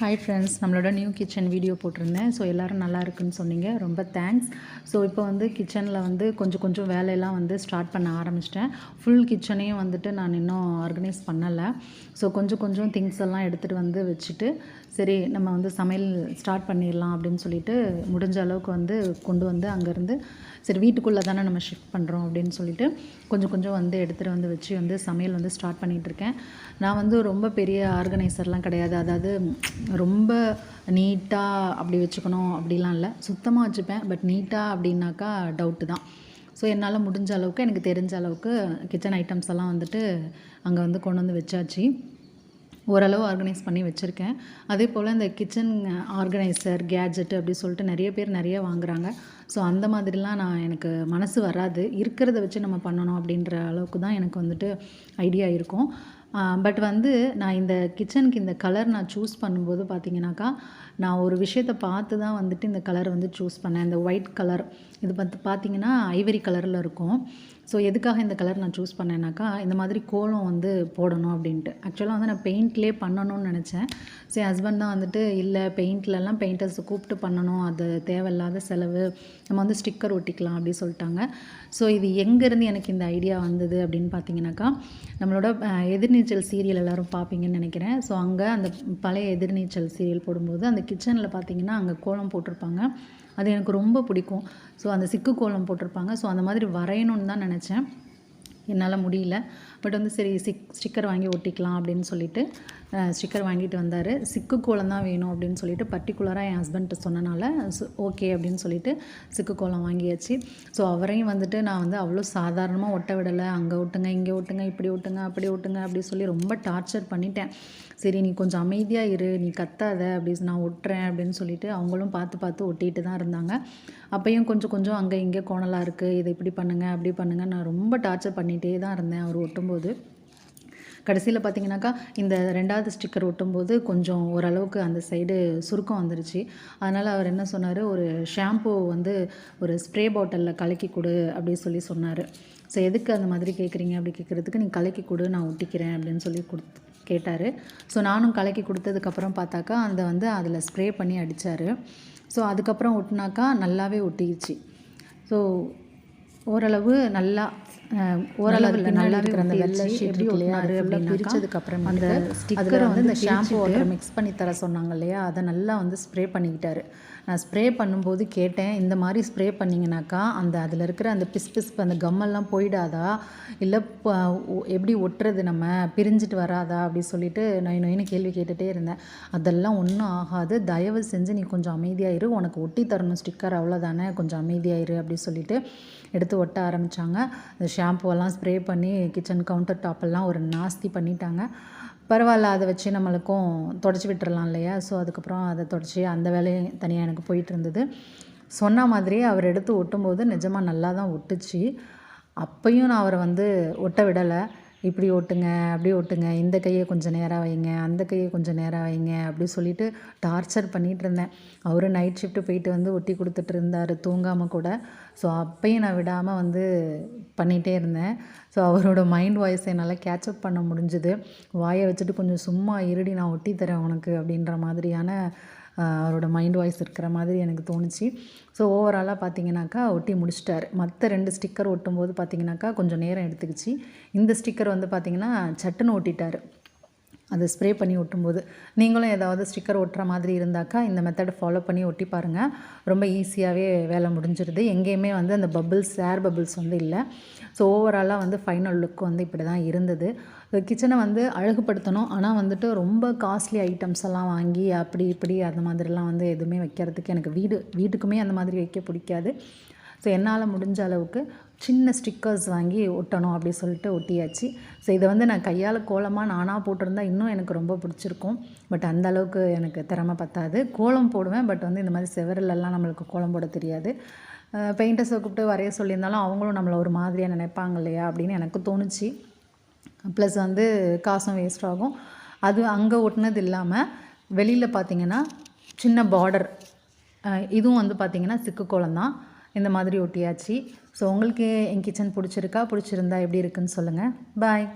Hi friends நம்மளோட new kitchen video போட்டிருந்தேன். So எல்லோரும் நல்லா இருக்குன்னு சொன்னீங்க. ரொம்ப தேங்க்ஸ் ஸோ இப்போ வந்து கிச்சனில் வந்து கொஞ்சம் கொஞ்சம் வேலையெல்லாம் வந்து ஸ்டார்ட் பண்ண ஆரம்பிச்சிட்டேன். ஃபுல் கிச்சனையும் வந்துட்டு நான் இன்னும் ஆர்கனைஸ் பண்ணலை. ஸோ கொஞ்சம் கொஞ்சம் திங்ஸ் எல்லாம் எடுத்துகிட்டு வந்து வச்சுட்டு சரி நம்ம வந்து சமையல் ஸ்டார்ட் பண்ணிடலாம் அப்படின்னு சொல்லிட்டு முடிஞ்ச அளவுக்கு வந்து கொண்டு வந்து அங்கேருந்து சரி வீட்டுக்குள்ளே தானே நம்ம ஷிஃப்ட் பண்ணுறோம் அப்படின்னு சொல்லிட்டு கொஞ்சம் கொஞ்சம் வந்து எடுத்துகிட்டு வந்து வச்சு வந்து சமையல் வந்து ஸ்டார்ட் பண்ணிகிட்ருக்கேன் நான் வந்து ரொம்ப பெரிய ஆர்கனைசர்லாம் கிடையாது. அதாவது ரொம்ப நீட்டாக அப்படி வச்சுக்கணும் அப்படிலாம் இல்லை. சுத்தமாக வச்சுப்பேன். பட் நீட்டாக அப்படின்னாக்கா டவுட்டு தான். ஸோ என்னால் முடிஞ்ச அளவுக்கு எனக்கு தெரிஞ்ச அளவுக்கு கிச்சன் ஐட்டம்ஸ் எல்லாம் வந்துட்டு அங்கே வந்து கொண்டு வந்து வச்சாச்சு. ஓரளவு ஆர்கனைஸ் பண்ணி வச்சுருக்கேன். அதே போல் இந்த கிச்சன் ஆர்கனைசர் கேஜெட்டு அப்படி சொல்லிட்டு நிறைய பேர் நிறைய வாங்குகிறாங்க ஸோ அந்த மாதிரிலாம் நான் எனக்கு மனசு வராது. இருக்கிறத வச்சு நம்ம பண்ணணும் அப்படின்ற அளவுக்கு தான் எனக்கு வந்துட்டு ஐடியா இருக்கும். பட் வந்து நான் இந்த கிச்சனுக்கு இந்த கலர் நான் சூஸ் பண்ணும்போது பார்த்தீங்கன்னாக்கா நான் ஒரு விஷயத்தை பார்த்து தான் வந்துட்டு இந்த கலர் வந்து சூஸ் பண்ணேன். இந்த ஒயிட் கலர் இது பார்த்து பார்த்தீங்கன்னா ஐவரி கலரில் இருக்கும். ஸோ எதுக்காக இந்த கலர் நான் சூஸ் பண்ணேன்னாக்கா இந்த மாதிரி கோலம் வந்து போடணும் அப்படின்ட்டு. ஆக்சுவலாக வந்து நான் பெயிண்ட்லேயே பண்ணணும்னு நினச்சேன். ஸோ ஹஸ்பண்ட் தான் வந்துட்டு இல்லை பெயிண்ட்லலாம் பெயிண்டர்ஸை கூப்பிட்டு பண்ணணும். அது தேவையில்லாத செலவு. நம்ம வந்து ஸ்டிக்கர் ஒட்டிக்கலாம் அப்படின்னு சொல்லிட்டாங்க. ஸோ இது எங்கேருந்து எனக்கு இந்த ஐடியா வந்தது அப்படின்னு பார்த்தீங்கன்னாக்கா நம்மளோட எதிர்நீச்சல் சீரியல் எல்லோரும் பார்ப்பீங்கன்னு நினைக்கிறேன். ஸோ அங்கே அந்த பழைய எதிர்நீச்சல் சீரியல் போடும்போது அந்த கிச்சனில் பார்த்தீங்கன்னா அங்கே கோலம் போட்டிருப்பாங்க. அது எனக்கு ரொம்ப பிடிக்கும். ஸோ அந்த சிக்கு கோலம் போட்டிருப்பாங்க. ஸோ அந்த மாதிரி வரையணும்னு தான் நினச்சேன். என்னால் முடியல. பட் வந்து சரி சிக் ஸ்டிக்கர் வாங்கி ஒட்டிக்கலாம் அப்படின்னு சொல்லிட்டு ஸ்டிக்கர் வாங்கிட்டு வந்தார். சிக்கு கோலம் தான் வேணும் அப்படின்னு சொல்லிட்டு பர்டிகுலராக என் ஹஸ்பண்ட்டு சொன்னனால ஓகே அப்படின்னு சொல்லிட்டு சிக்கு கோலம் வாங்கியாச்சு. ஸோ அவரையும் வந்துட்டு நான் வந்து அவ்வளோ சாதாரணமாக ஒட்ட விடலை. அங்கே ஒட்டுங்க இங்கே ஒட்டுங்க இப்படி ஒட்டுங்க அப்படி ஒட்டுங்க அப்படி சொல்லி ரொம்ப டார்ச்சர் பண்ணிட்டேன். சரி நீ கொஞ்சம் அமைதியாக இரு நீ கத்தாத அப்படி நான் ஒட்டுறேன் அப்படின்னு சொல்லிட்டு அவங்களும் பார்த்து பார்த்து ஒட்டிகிட்டு தான் இருந்தாங்க. அப்பையும் கொஞ்சம் கொஞ்சம் அங்கே இங்கே கோணலாக இருக்குது இதை இப்படி பண்ணுங்கள் அப்படி பண்ணுங்கள் நான் ரொம்ப டார்ச்சர் பண்ணிகிட்டே தான் இருந்தேன் அவர் ஒட்டும்போது. கடைசியில் பார்த்தீங்கன்னாக்கா இந்த ரெண்டாவது ஸ்டிக்கர் ஒட்டும்போது கொஞ்சம் ஓரளவுக்கு அந்த சைடு சுருக்கம் வந்துருச்சு. அதனால் அவர் என்ன சொன்னார் ஒரு ஷாம்பு வந்து ஒரு ஸ்ப்ரே பாட்டிலில் கலக்கி கொடு அப்படின்னு சொல்லி சொன்னார். ஸோ எதுக்கு அந்த மாதிரி கேட்குறீங்க அப்படி கேட்குறதுக்கு நீ கலக்கி கொடு நான் ஒட்டிக்கிறேன் அப்படின்னு சொல்லி கொடுத்து கேட்டார். ஸோ நானும் கலக்கி கொடுத்ததுக்கப்புறம் பார்த்தாக்கா அந்த வந்து அதில் ஸ்ப்ரே பண்ணி அடித்தார் ஸோ அதுக்கப்புறம் ஒட்டினாக்கா நல்லாவே ஒட்டிக்கிச்சு ஸோ ஓரளவு நல்லா ஓரளவு இல்லை நல்லா இருக்கிற அந்த வெள்ளை எப்படி ஒட்டினாரு அப்படின்னு பிரித்ததுக்கப்புறம் அந்த ஸ்டிக்கரை வந்து இந்த ஷாம்பு வாட்டர் மிக்ஸ் பண்ணி தர சொன்னாங்க இல்லையா? அதை நல்லா வந்து ஸ்ப்ரே பண்ணிக்கிட்டாரு. நான் ஸ்ப்ரே பண்ணும்போது கேட்டேன் இந்த மாதிரி ஸ்ப்ரே பண்ணிங்கனாக்கா அந்த அதில் இருக்கிற அந்த பிஸ் பிஸ்ப் அந்த கம்மெல்லாம் போயிடாதா? இல்லை எப்படி ஒட்டுறது நம்ம? பிரிஞ்சுட்டு வராதா? அப்படி சொல்லிட்டு நான் நொயின்னு கேள்வி கேட்டுகிட்டே இருந்தேன். அதெல்லாம் ஒன்றும் ஆகாது. தயவு செஞ்சு நீ கொஞ்சம் அமைதியாயிரு. உனக்கு ஒட்டி தரணும் ஸ்டிக்கர் அவ்வளோதானே கொஞ்சம் அமைதியாயிரு அப்படி சொல்லிட்டு எடுத்து ஒட்ட ஆரம்பித்தாங்க ஷாம்புவெல்லாம் ஸ்ப்ரே பண்ணி கிச்சன் கவுண்டர் டாப்பெல்லாம் ஒரு நாஸ்தி பண்ணிட்டாங்க. பரவாயில்ல அதை வச்சு நம்மளுக்கும் தொடச்சி விட்டுறலாம் இல்லையா? ஸோ அதுக்கப்புறம் அதை தொடச்சி அந்த வேலையும் தனியாக எனக்கு போயிட்டு இருந்தது சொன்ன மாதிரியே அவர் எடுத்து ஒட்டும்போது நிஜமாக நல்லா தான் ஒட்டுச்சு. அப்பையும் நான் அவரை வந்து ஒட்ட விடலை. இப்படி ஓட்டுங்க அப்படி ஓட்டுங்க இந்த கையை கொஞ்சம் நேராக வைங்க அந்த கையை கொஞ்சம் நேராக வைங்க அப்படி சொல்லிட்டு டார்ச்சர் பண்ணிகிட்டு இருந்தேன். அவர் நைட் ஷிஃப்ட்டு போயிட்டு வந்து ஒட்டி கொடுத்துட்டு இருந்தார் தூங்காமல் கூட. ஸோ அப்பையும் நான் விடாமல் வந்து பண்ணிகிட்டே இருந்தேன். ஸோ அவரோட மைண்ட் வாய்ஸை என்னால் கேட்சப் பண்ண முடிஞ்சுது. வாயை வச்சுட்டு கொஞ்சம் சும்மா இருடி நான் ஒட்டி தரேன் உனக்கு அப்படின்ற மாதிரியான அவரோட மைண்ட் வாய்ஸ் இருக்கிற மாதிரி எனக்கு தோணுச்சு. ஸோ ஓவராலாக பார்த்தீங்கன்னாக்கா ஒட்டி முடிச்சிட்டார். மற்ற ரெண்டு ஸ்டிக்கர் ஒட்டும்போது பார்த்தீங்கன்னாக்கா கொஞ்சம் நேரம் எடுத்துக்கிச்சு. இந்த ஸ்டிக்கர் வந்து பார்த்திங்கன்னா சட்டுன்னு ஒட்டிட்டார். அதை ஸ்ப்ரே பண்ணி ஒட்டும்போது. நீங்களும் ஏதாவது ஸ்டிக்கர் ஒட்டுற மாதிரி இருந்தாக்கா இந்த மெத்தடை ஃபாலோ பண்ணி ஒட்டி பாருங்கள் ரொம்ப ஈஸியாகவே வேலை முடிஞ்சிருது. எங்கேயுமே வந்து அந்த பபிள்ஸ் ஏர் பபிள்ஸ் வந்து இல்லை. ஸோ ஓவராலாக வந்து ஃபைனல் லுக் வந்து இப்படி தான் இருந்தது. கிச்சனை வந்து அழகுபடுத்தணும். ஆனால் வந்துட்டு ரொம்ப காஸ்ட்லி ஐட்டம்ஸ் எல்லாம் வாங்கி அப்படி இப்படி அந்த மாதிரிலாம் வந்து எதுவுமே வைக்கிறதுக்கு எனக்கு வீடு வீட்டுக்குமே அந்த மாதிரி வைக்க பிடிக்காது. ஸோ என்னால் முடிஞ்ச அளவுக்கு சின்ன ஸ்டிக்கர்ஸ் வாங்கி ஒட்டணும் அப்படி சொல்லிட்டு ஒட்டியாச்சு. ஸோ இதை வந்து நான் கையால் கோலமாக நானாக போட்டிருந்தா இன்னும் எனக்கு ரொம்ப பிடிச்சிருக்கும். பட் அந்த அளவுக்கு எனக்கு திறமை பத்தாது. கோலம் போடுவேன். பட் வந்து இந்த மாதிரி செவரிலெல்லாம் நம்மளுக்கு கோலம் போட தெரியாது. பெயிண்டர்ஸை கூப்பிட்டு வரைய சொல்லியிருந்தாலும் அவங்களும் நம்மளை ஒரு மாதிரியாக நினைப்பாங்க இல்லையா அப்படின்னு எனக்கு தோணுச்சு. ப்ளஸ் வந்து காசும் வேஸ்ட் ஆகும். அது அங்கே ஒட்டினது இல்லாமல் வெளியில் பார்த்திங்கன்னா சின்ன பார்டர் இதுவும் வந்து பார்த்திங்கன்னா சிக்கு கோலம் தான். இந்த மாதிரி ஒட்டியாச்சு. ஸோ உங்களுக்கு என் கிச்சன் பிடிச்சிருக்கா? பிடிச்சிருந்தா எப்படி இருக்குன்னு சொல்லுங்கள் பாய்